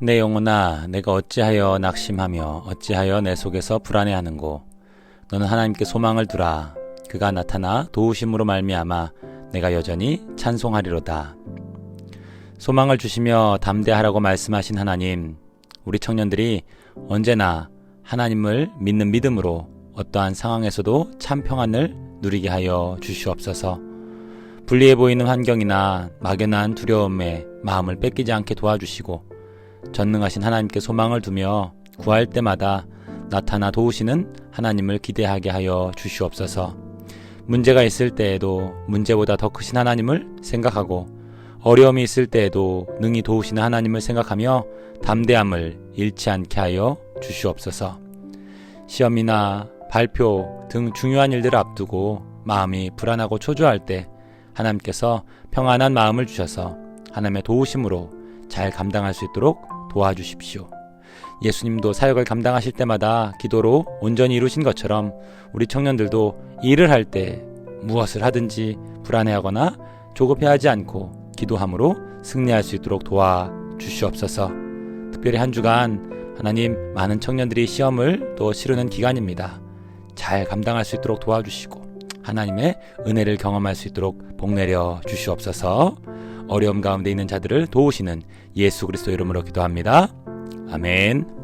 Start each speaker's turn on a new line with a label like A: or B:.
A: 내 영혼아, 내가 어찌하여 낙심하며 어찌하여 내 속에서 불안해하는고? 너는 하나님께 소망을 두라. 그가 나타나 도우심으로 말미암아 내가 여전히 찬송하리로다. 소망을 주시며 담대하라고 말씀하신 하나님, 우리 청년들이 언제나 하나님을 믿는 믿음으로 어떠한 상황에서도 참 평안을 누리게 하여 주시옵소서. 불리해 보이는 환경이나 막연한 두려움에 마음을 뺏기지 않게 도와주시고 전능하신 하나님께 소망을 두며 구할 때마다 나타나 도우시는 하나님을 기대하게 하여 주시옵소서. 문제가 있을 때에도 문제보다 더 크신 하나님을 생각하고 어려움이 있을 때에도 능히 도우시는 하나님을 생각하며 담대함을 잃지 않게 하여 주시옵소서. 시험이나 발표 등 중요한 일들을 앞두고 마음이 불안하고 초조할 때 하나님께서 평안한 마음을 주셔서 하나님의 도우심으로 잘 감당할 수 있도록 도와주십시오. 예수님도 사역을 감당하실 때마다 기도로 온전히 이루신 것처럼 우리 청년들도 일을 할 때 무엇을 하든지 불안해하거나 조급해하지 않고 기도함으로 승리할 수 있도록 도와 주시옵소서. 특별히 한 주간 하나님 많은 청년들이 시험을 또 치르는 기간입니다. 잘 감당할 수 있도록 도와주시고 하나님의 은혜를 경험할 수 있도록 복내려 주시옵소서. 어려움 가운데 있는 자들을 도우시는 예수 그리스도 이름으로 기도합니다. 아멘.